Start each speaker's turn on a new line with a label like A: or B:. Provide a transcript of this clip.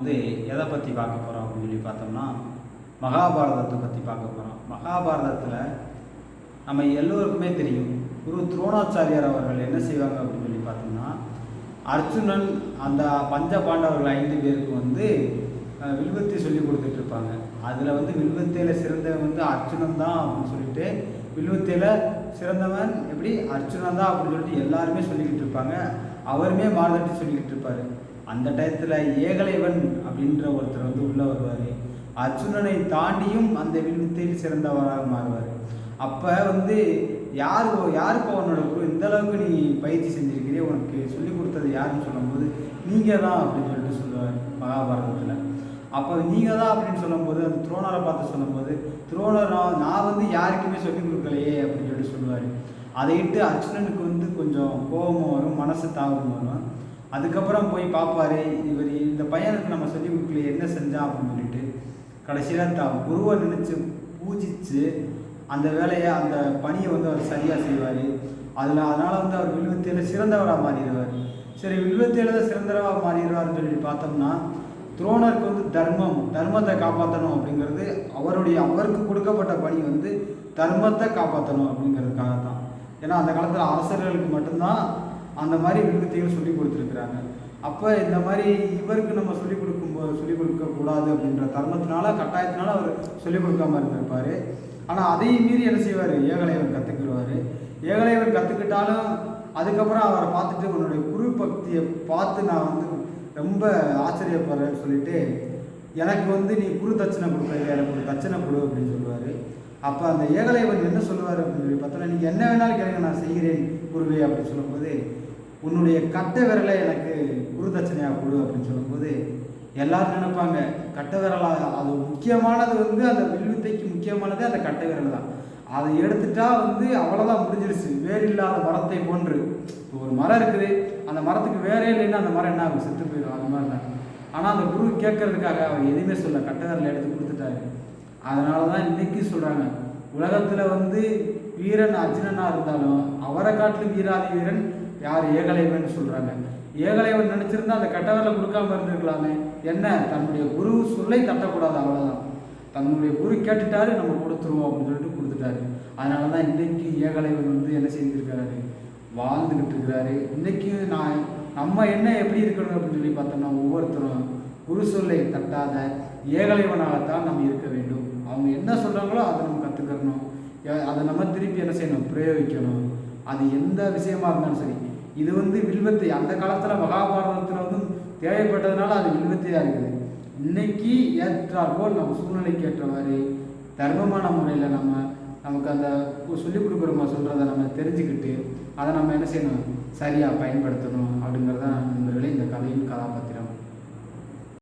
A: வந்து எதை பற்றி பார்க்க போகிறோம் அப்படின்னு சொல்லி பார்த்தோம்னா மகாபாரதத்தை பற்றி பார்க்க போகிறோம் மகாபாரதத்தில் நம்ம எல்லோருக்குமே தெரியும் குரு துரோணாச்சாரியார் அவர்கள் என்ன செய்வாங்க அப்படின்னு சொல்லி பார்த்தோம்னா அர்ஜுனன் அந்த பஞ்ச பாண்டவர்கள் ஐந்து பேருக்கு வந்து வில்வத்தை சொல்லி கொடுத்துட்டு இருப்பாங்க. அதில் வந்து வில்வத்தையில் சிறந்தவன் வந்து அர்ஜுனன் தான் அப்படின்னு சொல்லிட்டு வில்வத்தையில் சிறந்தவன் எப்படி? அர்ஜுனன் தான் அப்படின்னு சொல்லிட்டு எல்லாருமே சொல்லிக்கிட்டு இருப்பாங்க. அவருமே மாறுதட்டி சொல்லிக்கிட்டு இருப்பார். அந்த டயத்தில் ஏகலைவன் அப்படின்ற ஒருத்தர் வந்து உள்ளே வருவார். அர்ஜுனனை தாண்டியும் அந்த வில்வித்தையில் சிறந்தவராக மாறுவார். அப்போ வந்து யார் யாருக்கு அவனோட குரு? இந்த அளவுக்கு நீ பயிற்சி செஞ்சிருக்கிறீ உனக்கு சொல்லி கொடுத்தது யாருன்னு சொல்லும்போது நீங்கள் தான் அப்படின்னு சொல்லிட்டு சொல்லுவார் மகாபாரதத்தில். அப்போ நீங்கள் தான் அப்படின்னு சொல்லும்போது அந்த துரோணரை பார்த்து சொல்லும்போது துரோணர் நான் நான் வந்து யாருக்குமே சொல்லிக் கொடுக்கலையே அப்படின்னு சொல்லிட்டு சொல்லுவார். அதை இட்டு அர்ஜுனனுக்கு வந்து கொஞ்சம் கோபமும் வரும் மனசு தாபமும் வரும். அதுக்கப்புறம் போய் பார்ப்பாரு இவர் இந்த பையனுக்கு நம்ம சொல்லி கொடுக்கல என்ன செஞ்சான் அப்படின்னு சொல்லிட்டு கடைசியில் தான் குருவை நினச்சி பூஜித்து அந்த வேலையை அந்த பணியை வந்து அவர் சரியாக செய்வார். அதில் அதனால் வந்து அவர் வில்வத்தையில் சிறந்தவராக மாறிடுவார். சரி வில்வத்தையில் தான் சிறந்தவராக மாறிடுவார்னு சொல்லி பார்த்தோம்னா துரோணருக்கு வந்து தர்மம் தர்மத்தை காப்பாற்றணும் அப்படிங்கிறது அவருடைய அவருக்கு கொடுக்கப்பட்ட பணி வந்து தர்மத்தை காப்பாற்றணும் அப்படிங்கிறதுக்காக தான் ஏன்னா அந்த காலத்தில் அரசர்களுக்கு மட்டும்தான் அந்த மாதிரி விருப்பத்தையும் சொல்லி கொடுத்துருக்குறாங்க. அப்போ இந்த மாதிரி இவருக்கு நம்ம சொல்லிக் கொடுக்கும்போது சொல்லிக் கொடுக்கக்கூடாது அப்படின்ற தர்மத்தினால கட்டாயத்தினால அவர் சொல்லிக் கொடுக்காம இருந்திருப்பார். ஆனால் அதையும் மீறி என்ன செய்வார்? ஏகலைவர் கற்றுக்குருவார் ஏகலைவர் கற்றுக்கிட்டாலும் அதுக்கப்புறம் அவரை பார்த்துட்டு உன்னுடைய குரு பக்தியை பார்த்து நான் வந்து ரொம்ப ஆச்சரியப்படுறேன்னு சொல்லிட்டு எனக்கு வந்து நீ குரு தட்சணை கொடுக்குறது எனக்கு ஒரு தட்சணை கொடு அப்படின்னு சொல்லுவார். அப்போ அந்த ஏகலைவன் என்ன சொல்லுவார் அப்படின்னு சொல்லி பார்த்தோன்னா நீங்கள் என்ன வேணாலும் கேளுங்க நான் செய்கிறேன் குருவே அப்படின்னு சொல்லும்போது உன்னுடைய கட்டை விரலை எனக்கு குருதட்சணையாக கொடு அப்படின்னு சொல்லும்போது எல்லாரும் நினைப்பாங்க கட்டை விரலாக அது முக்கியமானது வந்து அந்த வில்வித்தைக்கு முக்கியமானது அந்த கட்டை விரல் தான். அதை எடுத்துட்டா வந்து அவ்வளோதான் முடிஞ்சிருச்சு. வேர் இல்லாத மரத்தை போன்று. இப்போ ஒரு மரம் இருக்குது. அந்த மரத்துக்கு வேறே இல்லைன்னா அந்த மரம் என்ன ஆகும்? செத்து போயிடும். அந்த மாதிரி தான். ஆனால் அந்த குரு கேட்கறதுக்காக அவர் எதுவுமே சொல்ல கட்டை விரலை எடுத்து கொடுத்துட்டாரு. அதனால தான் இன்னைக்கு சொல்கிறாங்க உலகத்தில் வந்து வீரன் அர்ஜுனனாக இருந்தாலும் அவரை காட்டிலும் வீராதி வீரன் யார் ஏகலைவன் சொல்கிறாங்க ஏகலைவன் நினச்சிருந்தா அந்த கட்டவரில் கொடுக்காம இருந்திருக்கலாமே. என்ன? தன்னுடைய குரு சொல்லை தட்டக்கூடாது அவ்வளோதான் தன்னுடைய குரு கேட்டுட்டாரு நம்ம கொடுத்துருவோம் அப்படின்னு சொல்லிட்டு கொடுத்துட்டாரு. அதனால தான் இன்றைக்கு ஏகலைவன் வந்து என்ன செஞ்சுருக்கிறாரு வாழ்ந்துக்கிட்டு இருக்கிறாரு. இன்றைக்கு நான் நம்ம என்ன எப்படி இருக்கணும் அப்படின்னு சொல்லி பார்த்தோம்னா ஒவ்வொருத்தரும் குரு சொல்லை தட்டாத ஏகலைவனாகத்தான் நம்ம இருக்க வேண்டும். அவங்க என்ன சொல்கிறாங்களோ அதை நம்ம கற்றுக்கணும் அதை நம்ம திருப்பி என்ன செய்யணும்? பிரயோகிக்கணும். அது எந்த விஷயமா இருந்தாலும் சரி இது வந்து வில்வத்தை அந்த காலத்தில் மகாபாரதத்தில் வந்து தேவைப்பட்டதுனால அது வில்வத்தையாக இருக்குது. இன்னைக்கு ஏற்றாற்போல் நம்ம சூழ்நிலைக்கு ஏற்றவாறு தர்மமான முறையில் நம்ம நமக்கு அந்த சொல்லிக் கொடுக்குறோமா சொல்கிறத நம்ம தெரிஞ்சுக்கிட்டு அதை நம்ம என்ன செய்யணும்? சரியாக பயன்படுத்தணும் அப்படிங்கிறத நண்பர்களே இந்த கதையின் கதாபாத்திரம்.